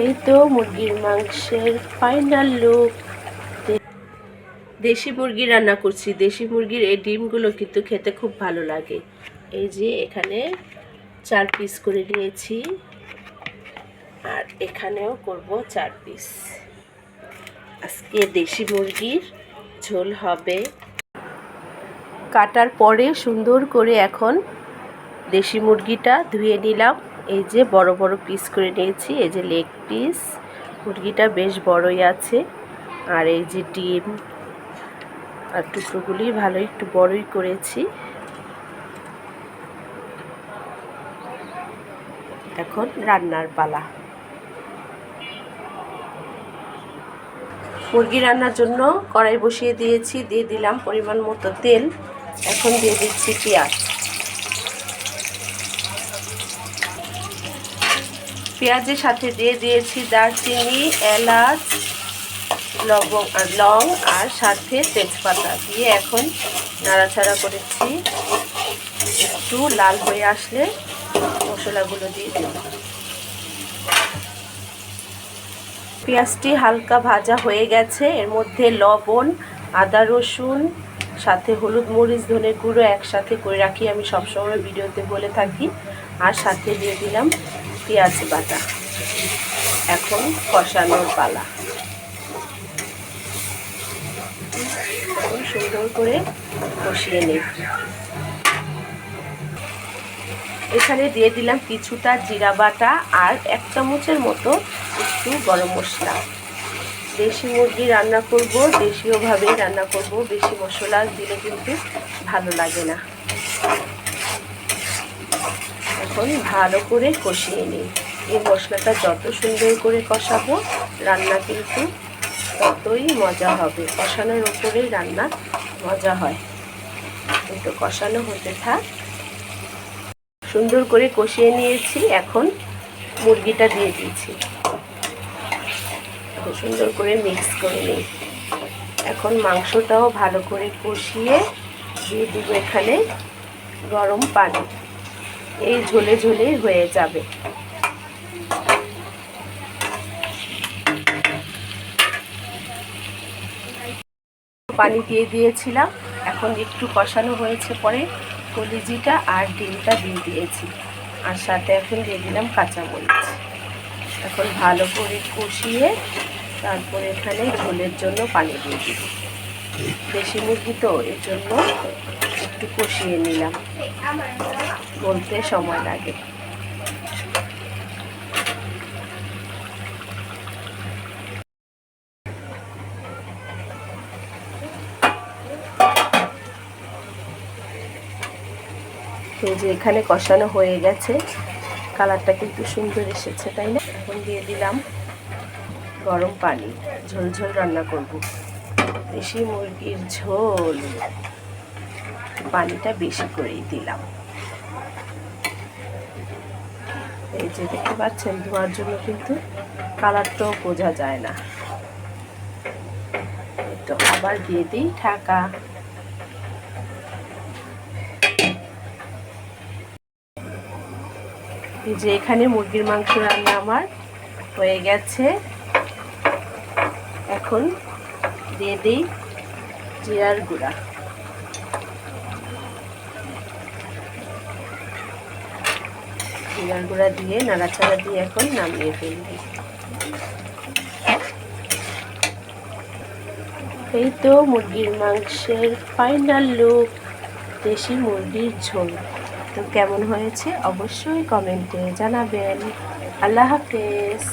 এই তো মুরগির মাংসের ফাইনাল লুক দেশি মুরগি রান্না করছি। দেশি মুরগির এই ডিমগুলো কিন্তু খেতে খুব ভালো লাগে। এই যে এখানে চার পিস করে নিয়েছি। আর এখানেও করব চার পিস আজকে দেশি মুরগির ঝোল হবে। কাটার পরে সুন্দর করে এখন দেশি মুরগিটা ধুয়ে নিলাম। এই যে বড় বড় পিস করে নিয়েছি, এই যে লেগ পিস মুরগিটা বেশ বড়ই আছে। আর এই যে ডিম, আর টুকরোগুলি ভালো একটু বড়ই করেছি। এখন রান্নার পালা। মুরগি রান্নার জন্য কড়াই বসিয়ে দিয়েছি, দিয়ে দিলাম পরিমাণ মতো তেল। এখন দিয়ে দিচ্ছি পেঁয়াজ। পেঁয়াজের সাথে দিয়ে দিয়েছি দারচিনি, এলাচ, লবং আর লং আর সাথে তেজপাতা। দিয়ে এখন নাড়াচাড়া করেছি। একটু লাল হয়ে আসলে মশলাগুলো দিয়ে দেব। পেঁয়াজটি হালকা ভাজা হয়ে গেছে। এর মধ্যে লবণ, আদা রসুন, সাথে হলুদ মরিচ, ধনে গুঁড়ো একসাথে করে রাখি। আমি সবসময় ভিডিওতে বলে থাকি। আর সাথে দিয়ে দিলাম পেঁয়াজ বাটা। এখন কষানোর পালা। সুন্দর করে কষিয়ে নেই এখানে দিয়ে দিলাম কিছুটা জিরা বাটা আর এক চামচের মতো একটু গরম মশলা। দেশি মুরগি রান্না করব দেশীয়ভাবেই রান্না করব, বেশি মশলা দিলে কিন্তু ভালো লাগে না। এখন ভালো করে কষিয়ে নিই। এই মশলাটা যত সুন্দর করে কষাবো, রান্না কিন্তু ততই মজা হবে। কষানোর উপরেই রান্না মজা হয়। কিন্তু কষানো হতে থাক। সুন্দর করে কষিয়ে নিয়েছি। এখন মুরগিটা দিয়ে দিয়েছি। সুন্দর করে মিক্স করে নিই। এখন মাংসটাও ভালো করে কষিয়ে দিয়ে দিব এখানে গরম পানি। এই ঝোলে ঝোলে হয়ে যাবে। পানি দিয়ে দিয়েছিলাম, এখন একটু কষানো হয়েছে পরে কলিজিটা আর ডিমটা দিয়ে দিয়েছি। আর সাথে এখন দিয়ে দিলাম কাঁচামরিচ। এখন ভালো করে কষিয়ে তারপরে এখানে ঝোলের জন্য পানি দিয়ে দিব দেশি মুরগি তো এর জন্য একটু কষিয়ে নিলাম। বলতে সময় লাগে। যে এখানে কষানো হয়ে গেছে। কালারটা কিন্তু সুন্দর এসেছে, তাই না? এখন দিয়ে দিলাম গরম পানি। ঝোল ঝোল রান্না করব। দেশি মুরগির ঝোল। পানিটা বেশি করেই দিলাম। এই যে দেখতে পাচ্ছেন, ধোয়ার জন্য কিন্তু কালারটাও বোঝা যায় না। তো আবার দিয়ে দিই ঢাকা। যে এখানে মুরগির মাংস রান্না আমার হয়ে গেছে। এখন দিয়ে দিই জিরার গুঁড়া। জিরার গুঁড়া দিয়ে, নাড়াচাড়া দিয়ে এখন নামিয়ে ফেলবি। এই তো মুরগির মাংসের ফাইনাল লুক দেশি মুরগির ঝোল। তো কেমন হয়েছে? অবশ্যই কমেন্টে জানাবেন। আল্লাহ হাফেজ।